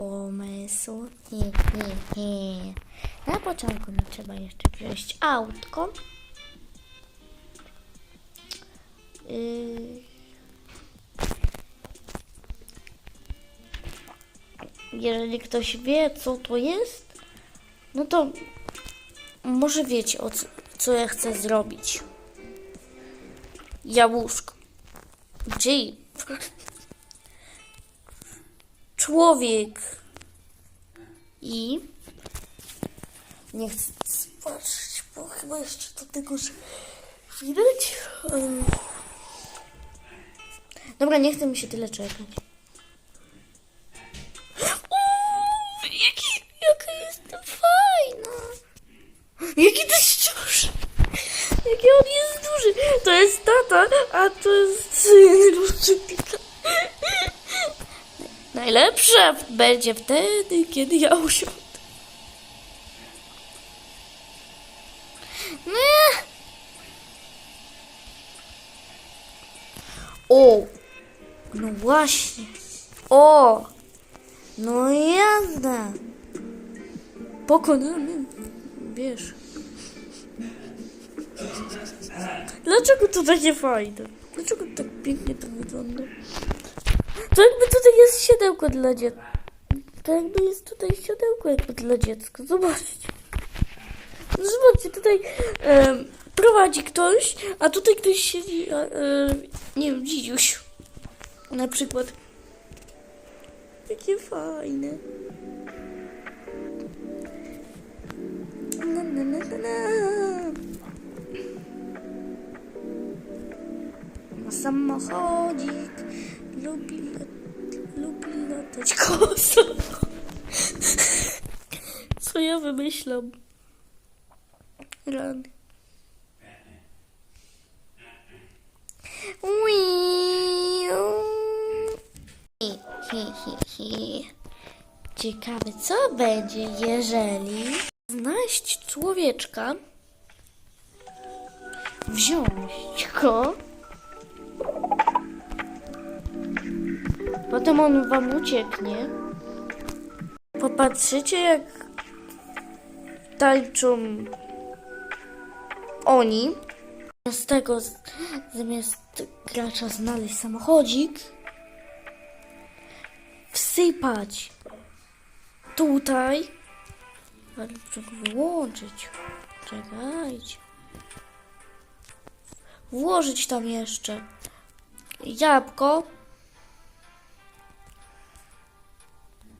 pomysł. He, he, he. Na początku no, trzeba jeszcze wziąć autko. Yy. Jeżeli ktoś wie, co to jest, no to może wiecie, o co, co ja chcę zrobić. Jabłuszko. Jeep. Człowiek. I nie chcę patrzeć, bo chyba jeszcze do tego, że widać. Em. Dobra, nie chce mi się tyle czekać. Uuu, jaki, jaka jestem fajna. Jaki to jest duży. Jaki on jest duży. To jest tata, a to jest syn Różczypika. Najlepsze będzie wtedy, kiedy ja usiądę. Nie. O, no właśnie. O, no jazda. Pokonany, wiesz. Dlaczego to takie fajne? Dlaczego tak pięknie to wygląda? To jakby tutaj jest siodełko dla dziecka. To jakby jest tutaj siodełko jakby dla dziecka. Zobaczcie. No Zobaczcie, tutaj em, prowadzi ktoś, a tutaj ktoś siedzi, e, nie wiem, dzidziuś. Na przykład. Jakie fajne. Na, na, na, na, na. Samochodzik, lubi, lat- lubi latać. Co ja wymyślam? Rany. Ciekawe, co będzie, jeżeli znaleźć człowieczka, wziąć go, potem on wam ucieknie. Popatrzycie, jak tańczą oni. Z tego, zamiast gracza znaleźć samochodzik, wsypać tutaj. Ale go wyłączyć. Czekajcie. Włożyć tam jeszcze jabłko